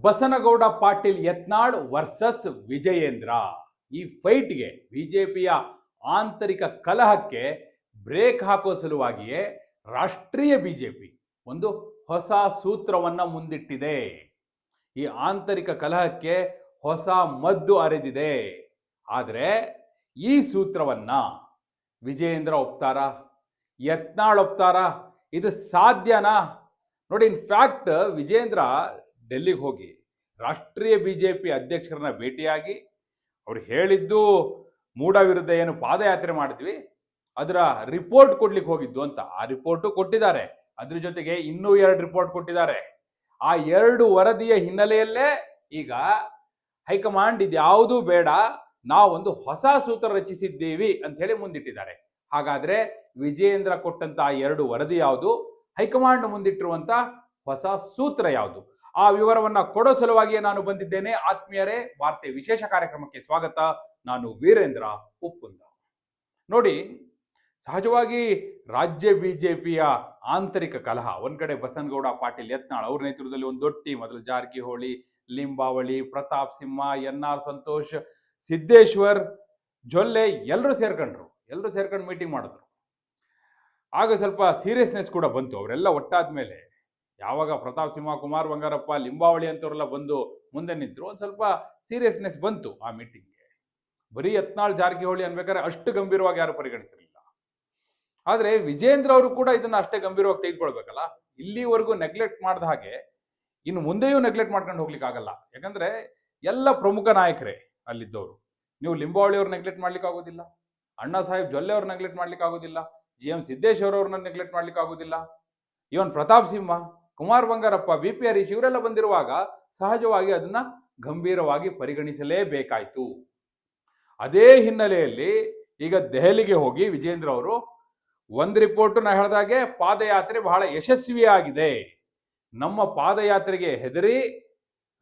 Basanagouda Patil Yatnal versus Vijayendra. ಈ ಫೈಟ್ಗೆ ಬಿಜೆಪಿಯ ಆಂತರಿಕ ಕಲಹಕ್ಕೆ ಬ್ರೇಕ್ ಹಾಕೋ ಸಲುವಾಗಿಯೇ ರಾಷ್ಟ್ರೀಯ ಬಿಜೆಪಿ ಒಂದು ಹೊಸ ಸೂತ್ರವನ್ನ ಮುಂದಿಟ್ಟಿದೆ. ಈ ಆಂತರಿಕ ಕಲಹಕ್ಕೆ ಹೊಸ ಮದ್ದು ಅರೆದಿದೆ. ಆದರೆ ಈ ಸೂತ್ರವನ್ನ ವಿಜಯೇಂದ್ರ ಒಪ್ತಾರ? ಯತ್ನಾಳ್ ಒಪ್ತಾರ? ಇದು ಸಾಧ್ಯನಾ? ನೋಡಿ, ಇನ್ಫ್ಯಾಕ್ಟ್ ವಿಜೇಂದ್ರ ಡೆಲ್ಲಿಗೆ ಹೋಗಿ ರಾಷ್ಟ್ರೀಯ ಬಿಜೆಪಿ ಅಧ್ಯಕ್ಷರನ್ನ ಭೇಟಿಯಾಗಿ ಅವ್ರು ಹೇಳಿದ್ದು ಮೂಡ ವಿರುದ್ಧ ಏನು ಪಾದಯಾತ್ರೆ ಮಾಡಿದ್ವಿ. ಅದರ ರಿಪೋರ್ಟ್ ಕೊಡ್ಲಿಕ್ಕೆ ಹೋಗಿದ್ದು ಅಂತ ಆ ರಿಪೋರ್ಟು ಕೊಟ್ಟಿದ್ದಾರೆ. ಅದ್ರ ಜೊತೆಗೆ ಇನ್ನೂ ಎರಡು ರಿಪೋರ್ಟ್ ಕೊಟ್ಟಿದ್ದಾರೆ. ಆ ಎರಡು ವರದಿಯ ಹಿನ್ನೆಲೆಯಲ್ಲೇ ಈಗ ಹೈಕಮಾಂಡ್ ಇದ್ಯಾವುದೂ ಬೇಡ, ನಾವೊಂದು ಹೊಸ ಸೂತ್ರ ರಚಿಸಿದ್ದೀವಿ ಅಂತ ಹೇಳಿ ಮುಂದಿಟ್ಟಿದ್ದಾರೆ. ಹಾಗಾದ್ರೆ ವಿಜಯೇಂದ್ರ ಕೊಟ್ಟಂತ ಎರಡು ವರದಿ ಯಾವುದು? ಹೈಕಮಾಂಡ್ ಮುಂದಿಟ್ಟಿರುವಂತ ಹೊಸ ಸೂತ್ರ ಯಾವುದು? ಆ ವಿವರವನ್ನ ಕೊಡೋ ಸಲುವಾಗಿಯೇ ನಾನು ಬಂದಿದ್ದೇನೆ. ಆತ್ಮೀಯರೇ, ವಾರ್ತೆ ವಿಶೇಷ ಕಾರ್ಯಕ್ರಮಕ್ಕೆ ಸ್ವಾಗತ. ನಾನು ವೀರೇಂದ್ರ ಉಪ್ಪುಂದ. ನೋಡಿ, ಸಹಜವಾಗಿ ರಾಜ್ಯ ಬಿಜೆಪಿಯ ಆಂತರಿಕ ಕಲಹ. ಒಂದ್ ಕಡೆ ಬಸನಗೌಡ, ಪಾಟೀಲ್ ಯತ್ನಾಳ್ ಅವ್ರ ನೇತೃತ್ವದಲ್ಲಿ ಒಂದು ದೊಡ್ಡ ಟೀಮ್ ಅದ್ರಲ್ಲಿ ಜಾರಕಿಹೊಳಿ, ಲಿಂಬಾವಳಿ, ಪ್ರತಾಪ್ ಸಿಂಹ ಎನ್ ಆರ್ ಸಂತೋಷ್, ಸಿದ್ದೇಶ್ವರ್, ಜೊಲ್ಲೆ ಎಲ್ಲರೂ ಸೇರ್ಕೊಂಡ್ರು. ಎಲ್ಲರೂ ಸೇರ್ಕೊಂಡು ಮೀಟಿಂಗ್ ಮಾಡಿದ್ರು. ಆಗ ಸ್ವಲ್ಪ ಸೀರಿಯಸ್ನೆಸ್ ಕೂಡ ಬಂತು. ಅವರೆಲ್ಲ ಒಟ್ಟಾದ್ಮೇಲೆ ಯಾವಾಗ ಪ್ರತಾಪ್ ಸಿಂಹ ಕುಮಾರ್ ಬಂಗಾರಪ್ಪ ಲಿಂಬಾವಳಿ ಅಂತವರೆಲ್ಲ ಬಂದು ಮುಂದೆ ನಿಂತರು, ಒಂದು ಸ್ವಲ್ಪ ಸೀರಿಯಸ್ನೆಸ್ ಬಂತು ಆ ಮೀಟಿಂಗ್ಗೆ ಬರೀ ಯತ್ನಾಳ್ ಜಾರಕಿಹೊಳಿ ಅನ್ಬೇಕಾದ್ರೆ ಅಷ್ಟು ಗಂಭೀರವಾಗಿ ಯಾರು ಪರಿಗಣಿಸಿರಲಿಲ್ಲ ಆದ್ರೆ ವಿಜೇಂದ್ರ ಅವರು ಕೂಡ ಇದನ್ನ ಅಷ್ಟೇ ಗಂಭೀರವಾಗಿ ತೆಗೆದುಕೊಳ್ಬೇಕಲ್ಲ? ಇಲ್ಲಿವರೆಗೂ ನೆಗ್ಲೆಕ್ಟ್ ಮಾಡಿದ ಹಾಗೆ ಇನ್ನು ಮುಂದೆಯೂ ನೆಗ್ಲೆಕ್ಟ್ ಮಾಡ್ಕೊಂಡು ಹೋಗ್ಲಿಕ್ಕೆ ಆಗಲ್ಲ. ಯಾಕಂದ್ರೆ ಎಲ್ಲ ಪ್ರಮುಖ ನಾಯಕರೇ ಅಲ್ಲಿದ್ದವರು. ನೀವು ಲಿಂಬಾವಳಿ ಅವ್ರು ನೆಗ್ಲೆಕ್ಟ್ ಮಾಡ್ಲಿಕ್ಕೆ ಆಗೋದಿಲ್ಲ. ಅಣ್ಣಾ ಸಾಹೇಬ್ ಜೊಲ್ಲೆ ಅವ್ರು ನೆಗ್ಲೆಕ್ಟ್ ಮಾಡ್ಲಿಕ್ಕೆ ಆಗೋದಿಲ್ಲ. ಜಿ ಎಂ ಸಿದ್ದೇಶ್ವರ ಅವ್ರನ್ನ ನೆಗ್ಲೆಕ್ಟ್ ಮಾಡ್ಲಿಕ್ಕೆ ಆಗೋದಿಲ್ಲ. Even Pratap Simha Kumar Bangarappa B P Harish ಇವರೆಲ್ಲ ಬಂದಿರುವಾಗ ಸಹಜವಾಗಿ ಅದನ್ನ ಗಂಭೀರವಾಗಿ ಪರಿಗಣಿಸಲೇಬೇಕಾಯ್ತು. ಅದೇ ಹಿನ್ನೆಲೆಯಲ್ಲಿ ಈಗ ದೆಹಲಿಗೆ ಹೋಗಿ ವಿಜೇಂದ್ರ ಅವರು ಒಂದು ರಿಪೋರ್ಟ್ ನಾ ಹೇಳ್ದಾಗೆ ಪಾದಯಾತ್ರೆ ಬಹಳ ಯಶಸ್ವಿಯಾಗಿದೆ. ನಮ್ಮ ಪಾದಯಾತ್ರೆಗೆ ಹೆದರಿ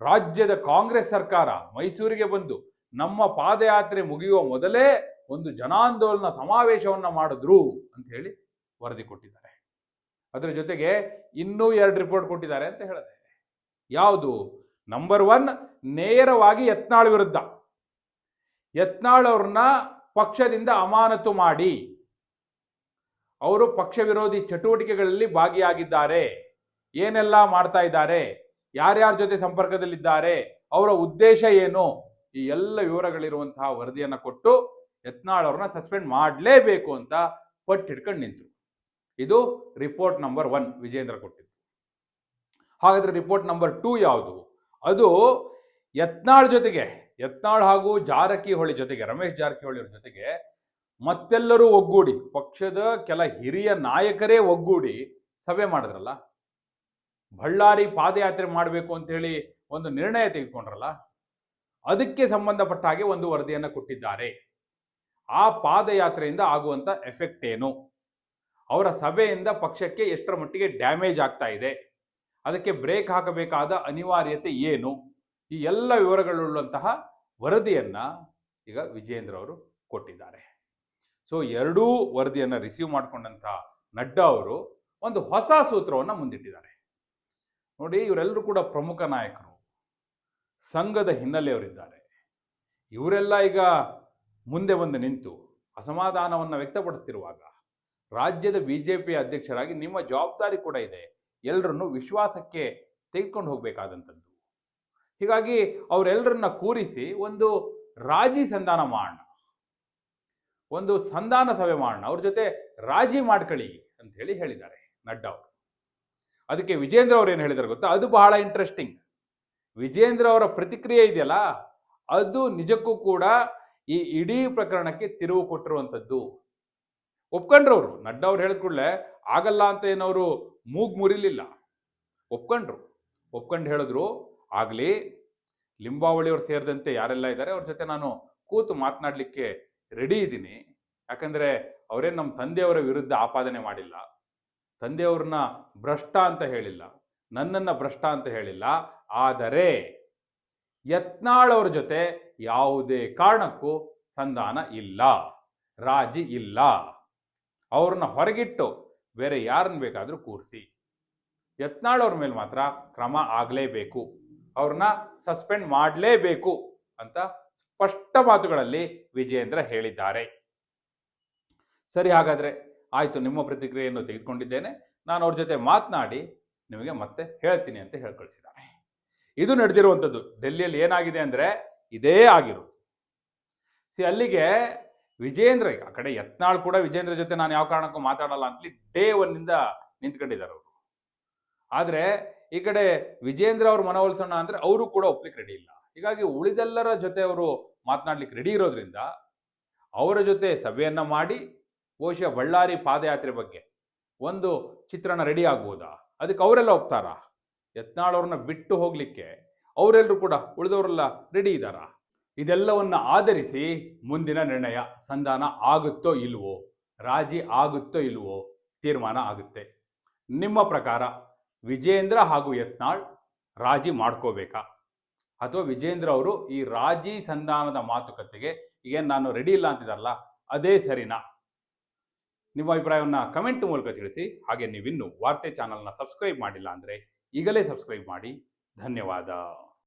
ರಾಜ್ಯದ ಕಾಂಗ್ರೆಸ್ ಸರ್ಕಾರ ಮೈಸೂರಿಗೆ ಬಂದು ನಮ್ಮ ಪಾದಯಾತ್ರೆ ಮುಗಿಯುವ ಮೊದಲೇ ಒಂದು ಜನಾಂದೋಲನ ಸಮಾವೇಶವನ್ನ ಮಾಡಿದ್ರು ಅಂತ ಹೇಳಿ ವರದಿ ಕೊಟ್ಟಿದ್ದಾರೆ. ಅದರ ಜೊತೆಗೆ ಇನ್ನೂ ಎರಡು ರಿಪೋರ್ಟ್ ಕೊಟ್ಟಿದ್ದಾರೆ ಅಂತ ಹೇಳಿದೆ. ಯಾವುದು? ನಂಬರ್ ಒನ್ ನೇರವಾಗಿ ಯತ್ನಾಳ್ ವಿರುದ್ಧ. ಯತ್ನಾಳ್ ಅವ್ರನ್ನ ಪಕ್ಷದಿಂದ ಅಮಾನತು ಮಾಡಿ. ಅವರು ಪಕ್ಷ ವಿರೋಧಿ ಚಟುವಟಿಕೆಗಳಲ್ಲಿ ಭಾಗಿಯಾಗಿದ್ದಾರೆ. ಏನೆಲ್ಲ ಮಾಡ್ತಾ ಇದ್ದಾರೆ? ಯಾರ್ಯಾರ ಜೊತೆ ಸಂಪರ್ಕದಲ್ಲಿದ್ದಾರೆ? ಅವರ ಉದ್ದೇಶ ಏನು? ಈ ಎಲ್ಲ ವಿವರಗಳಿರುವಂತಹ ವರದಿಯನ್ನ ಕೊಟ್ಟು ಯತ್ನಾಳ್ ಅವ್ರನ್ನ ಸಸ್ಪೆಂಡ್ ಮಾಡಲೇಬೇಕು ಅಂತ ಪಟ್ಟು ಹಿಡ್ಕೊಂಡು ನಿಂತರು. ಇದು ರಿಪೋರ್ಟ್ ನಂಬರ್ ಒನ್ ವಿಜೇಂದ್ರ ಕೊಟ್ಟಿದ್ದು. ಹಾಗಾದ್ರೆ ರಿಪೋರ್ಟ್ ನಂಬರ್ ಟೂ ಯಾವುದು? ಅದು ಯತ್ನಾಳ್ ಜೊತೆಗೆ, ಯತ್ನಾಳ್ ಹಾಗೂ ಜಾರಕಿಹೊಳಿ ಜೊತೆಗೆ, ರಮೇಶ್ ಜಾರಕಿಹೊಳಿ ಜೊತೆಗೆ ಮತ್ತೆಲ್ಲರೂ ಒಗ್ಗೂಡಿ, ಪಕ್ಷದ ಕೆಲ ಹಿರಿಯ ನಾಯಕರೇ ಒಗ್ಗೂಡಿ ಸಭೆ ಮಾಡಿದ್ರಲ್ಲ? ಬಳ್ಳಾರಿ ಪಾದಯಾತ್ರೆ ಮಾಡಬೇಕು ಅಂತ ಹೇಳಿ ಒಂದು ನಿರ್ಣಯ ತೆಗೆದುಕೊಂಡ್ರಲ್ಲ? ಅದಕ್ಕೆ ಸಂಬಂಧಪಟ್ಟ ಹಾಗೆ ಒಂದು ವರದಿಯನ್ನು ಕೊಟ್ಟಿದ್ದಾರೆ. ಆ ಪಾದಯಾತ್ರೆಯಿಂದ ಆಗುವಂತ ಎಫೆಕ್ಟ್ ಏನು? ಅವರ ಸಭೆಯಿಂದ ಪಕ್ಷಕ್ಕೆ ಎಷ್ಟರ ಮಟ್ಟಿಗೆ ಡ್ಯಾಮೇಜ್ ಆಗ್ತಾ ಇದೆ. ಅದಕ್ಕೆ ಬ್ರೇಕ್ ಹಾಕಬೇಕಾದ ಅನಿವಾರ್ಯತೆ ಏನು? ಈ ಎಲ್ಲ ವಿವರಗಳುಳ್ಳಂತಹ ವರದಿಯನ್ನು ಈಗ ವಿಜೇಂದ್ರ ಅವರು ಕೊಟ್ಟಿದ್ದಾರೆ. ಸೊ ಎರಡೂ ವರದಿಯನ್ನು ರಿಸೀವ್ ಮಾಡಿಕೊಂಡಂತಹ ನಡ್ಡಾ ಅವರು ಒಂದು ಹೊಸ ಸೂತ್ರವನ್ನ ಮುಂದಿಟ್ಟಿದ್ದಾರೆ. ನೋಡಿ, ಇವರೆಲ್ಲರೂ ಕೂಡ ಪ್ರಮುಖ ನಾಯಕರು. ಸಂಘದ ಹಿನ್ನೆಲೆಯವರಿದ್ದಾರೆ ಇವರೆಲ್ಲ ಈಗ ಮುಂದೆ ಬಂದು ನಿಂತು ಅಸಮಾಧಾನವನ್ನು ವ್ಯಕ್ತಪಡಿಸ್ತಿರುವಾಗ ರಾಜ್ಯದ ಬಿಜೆಪಿ ಅಧ್ಯಕ್ಷರಾಗಿ ನಿಮ್ಮ ಜವಾಬ್ದಾರಿ ಕೂಡ ಇದೆ. ಎಲ್ಲರನ್ನು ವಿಶ್ವಾಸಕ್ಕೆ ತೆಗೆದುಕೊಂಡು ಹೋಗಬೇಕಾದಂಥದ್ದು. ಹೀಗಾಗಿ ಅವರೆಲ್ಲರನ್ನ ಕೂರಿಸಿ ಒಂದು ರಾಜಿ ಸಂಧಾನ ಮಾಡೋಣ. ಒಂದು ಸಂಧಾನ ಸಭೆ ಮಾಡೋಣ. ಅವ್ರ ಜೊತೆ ರಾಜಿ ಮಾಡ್ಕೊಳ್ಳಿ ಅಂತ ಹೇಳಿ ಹೇಳಿದ್ದಾರೆ ನಡ್ಡಾ ಅವರು. ಅದಕ್ಕೆ ವಿಜೇಂದ್ರ ಅವ್ರು ಏನು ಹೇಳಿದ್ದಾರೆ ಗೊತ್ತಾ? ಅದು ಬಹಳ ಇಂಟ್ರೆಸ್ಟಿಂಗ್ ವಿಜೇಂದ್ರ ಅವರ ಪ್ರತಿಕ್ರಿಯೆ ಇದೆಯಲ್ಲ? ಅದು ನಿಜಕ್ಕೂ ಕೂಡ ಈ ಇಡೀ ಪ್ರಕರಣಕ್ಕೆ ತಿರುವು ಕೊಟ್ಟಿರುವಂಥದ್ದು. ಒಪ್ಕೊಂಡ್ರು ಅವರು ನಡ್ಡಾ ಅವ್ರು ಹೇಳಿದ ಕೂಡಲೇ ಆಗಲ್ಲ ಅಂತ ಏನವರು ಮೂಗ್ ಮುರಿಲಿಲ್ಲ. ಒಪ್ಕೊಂಡ್ರು. ಒಪ್ಕೊಂಡು ಹೇಳಿದ್ರು, ಆಗಲಿ ಲಿಂಬಾವಳಿ ಅವ್ರು ಸೇರಿದಂತೆ ಯಾರೆಲ್ಲ ಇದ್ದಾರೆ ಅವ್ರ ಜೊತೆ ನಾನು ಕೂತು ಮಾತನಾಡಲಿಕ್ಕೆ ರೆಡಿ ಇದ್ದೀನಿ. ಯಾಕಂದರೆ ಅವರೇ ನಮ್ಮ ತಂದೆಯವರ ವಿರುದ್ಧ ಆಪಾದನೆ ಮಾಡಿಲ್ಲ. ತಂದೆಯವ್ರನ್ನ ಭ್ರಷ್ಟ ಅಂತ ಹೇಳಿಲ್ಲ. ನನ್ನನ್ನು ಭ್ರಷ್ಟ ಅಂತ ಹೇಳಿಲ್ಲ. ಆದರೆ ಯತ್ನಾಳವ್ರ ಜೊತೆ ಯಾವುದೇ ಕಾರಣಕ್ಕೂ ಸಂಧಾನ ಇಲ್ಲ. ರಾಜಿ ಇಲ್ಲ. ಅವ್ರನ್ನ ಹೊರಗಿಟ್ಟು ಬೇರೆ ಯಾರನ್ನ ಬೇಕಾದರೂ ಕೂರಿಸಿ. ಯತ್ನಾಳವ್ರ ಮೇಲೆ ಮಾತ್ರ ಕ್ರಮ ಆಗಲೇಬೇಕು. ಅವ್ರನ್ನ ಸಸ್ಪೆಂಡ್ ಮಾಡಲೇಬೇಕು ಅಂತ ಸ್ಪಷ್ಟ ಮಾತುಗಳಲ್ಲಿ ವಿಜಯೇಂದ್ರ ಹೇಳಿದ್ದಾರೆ. ಸರಿ ಹಾಗಾದ್ರೆ ಆಯ್ತು, ನಿಮ್ಮ ಪ್ರತಿಕ್ರಿಯೆಯನ್ನು ತೆಗೆದುಕೊಂಡಿದ್ದೇನೆ. ನಾನು ಅವ್ರ ಜೊತೆ ಮಾತನಾಡಿ ನಿಮಗೆ ಮತ್ತೆ ಹೇಳ್ತೀನಿ ಅಂತ ಹೇಳ್ಕೊಳ್ಸಿದ್ದಾರೆ. ಇದು ನಡೆದಿರುವಂಥದ್ದು ಡೆಲ್ಲಿಯಲ್ಲಿ ಏನಾಗಿದೆ ಅಂದ್ರೆ ಇದೇ ಆಗಿರೋದು. ಸಿ ಅಲ್ಲಿಗೆ ವಿಜೇಂದ್ರ ಆ ಕಡೆ ಯತ್ನಾಳ್ ಕೂಡ ವಿಜೇಂದ್ರ ಜೊತೆ ನಾನು ಯಾವ ಕಾರಣಕ್ಕೂ ಮಾತಾಡಲ್ಲ ಅಂತಲಿ ಡೇ ಒನ್ನಿಂದ ನಿಂತ್ಕೊಂಡಿದ್ದಾರೆ ಅವರು. ಆದರೆ ಈ ಕಡೆ ವಿಜೇಂದ್ರ ಅವ್ರ ಮನವೊಲಿಸೋಣ ಅಂದ್ರೆ ಅವರು ಕೂಡ ಒಪ್ಲಿಕ್ಕೆ ರೆಡಿ ಇಲ್ಲ. ಹೀಗಾಗಿ ಉಳಿದೆಲ್ಲರ ಜೊತೆ ಅವರು ಮಾತನಾಡ್ಲಿಕ್ಕೆ ರೆಡಿ ಇರೋದ್ರಿಂದ ಅವರ ಜೊತೆ ಸಭೆಯನ್ನ ಮಾಡಿ ಬಹುಶಃ ಬಳ್ಳಾರಿ ಪಾದಯಾತ್ರೆ ಬಗ್ಗೆ ಒಂದು ಚಿತ್ರಣ ರೆಡಿ ಆಗ್ಬೋದಾ? ಅದಕ್ಕೆ ಅವರೆಲ್ಲ ಒಪ್ತಾರಾ? ಯತ್ನಾಳ್ ಅವ್ರನ್ನ ಬಿಟ್ಟು ಹೋಗಲಿಕ್ಕೆ ಅವರೆಲ್ಲರೂ ಕೂಡ ಉಳಿದವರೆಲ್ಲ ರೆಡಿ ಇದ್ದಾರಾ? ಇದೆಲ್ಲವನ್ನ ಆಧರಿಸಿ ಮುಂದಿನ ನಿರ್ಣಯ ಸಂಧಾನ ಆಗುತ್ತೋ ಇಲ್ವೋ, ರಾಜಿ ಆಗುತ್ತೋ ಇಲ್ವೋ ತೀರ್ಮಾನ ಆಗುತ್ತೆ. ನಿಮ್ಮ ಪ್ರಕಾರ ವಿಜೇಂದ್ರ ಹಾಗೂ ಯತ್ನಾಳ್ ರಾಜಿ ಮಾಡ್ಕೋಬೇಕಾ? ಅಥವಾ ವಿಜೇಂದ್ರ ಅವರು ಈ ರಾಜಿ ಸಂಧಾನದ ಮಾತುಕತೆಗೆ ಈಗ ನಾನು ರೆಡಿ ಇಲ್ಲ ಅಂತಿದಾರಲ್ಲ, ಅದೇ ಸರಿನಾ? ನಿಮ್ಮ ಅಭಿಪ್ರಾಯವನ್ನು ಕಮೆಂಟ್ ಮೂಲಕ ತಿಳಿಸಿ, ಹಾಗೆ ನೀವಿನ್ನು ವಾರ್ತೆ ಚಾನಲ್ನ ಸಬ್ಸ್ಕ್ರೈಬ್ ಮಾಡಿಲ್ಲ ಅಂದರೆ ಈಗಲೇ ಸಬ್ಸ್ಕ್ರೈಬ್ ಮಾಡಿ. ಧನ್ಯವಾದ.